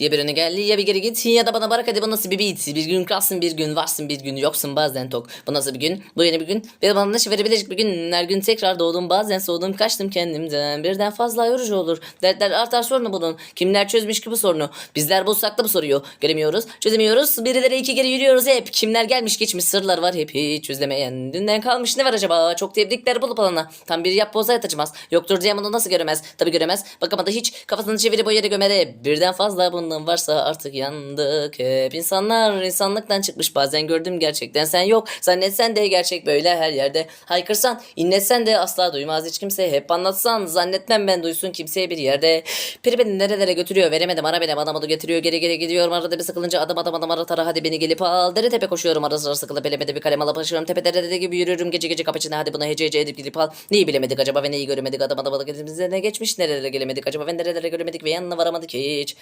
Ya bir öne gel ya bir geri git ya da bana bırak hadi bu nasıl bir beat. Bir gün kalsın bir gün varsın bir gün yoksun bazen tok. Bu nasıl bir gün bu yeni bir gün ve bana neşe verebilecek bir gün. Her gün tekrar doğdum bazen soğudum kaçtım kendimden. Birden fazla yorucu olur. Dertler artar sorunu bulun. Kimler çözmüş ki bu sorunu? Bizler bulsak da bu soruyu. Göremiyoruz çözemiyoruz. Birileri iki kere yürüyoruz hep. Kimler gelmiş geçmiş sırlar var hep hiç çözülemeyen. Dünden kalmış ne var acaba? Çok tebrikler bulup alana. Tam bir yap bozaya taşımaz. Yoktur diye bunu nasıl göremez? Tabi göremez. Bakamadı hiç. Kafasını çevirip o yere gömere. Birden fazla bundan varsa artık yandık hep. İnsanlar insanlıktan çıkmış bazen gördüm gerçekten sen yok. Zannetsen de gerçek böyle her yerde. Haykırsan inletsen de asla duymaz hiç kimse. Hep anlatsan zannetmem ben duysun kimseye bir yerde. Peri beni nerelere götürüyor veremedim ara beni adam adı getiriyor geri geri gidiyorum arada bir sıkılınca adam adam adam ara tara hadi beni gelip al. Dere tepe koşuyorum ara sıra sıkılıp elemede bir kalem alıp aşıyorum. Tepe dere gibi yürüyorum gece gece kapı hadi buna hece hece edip gidip al. Neyi bilemedik acaba ve neyi göremedik adam adam adı ne geçmiş nerelere gelemedik acaba ve nerelere göremedik ve yanına varamadık hiç.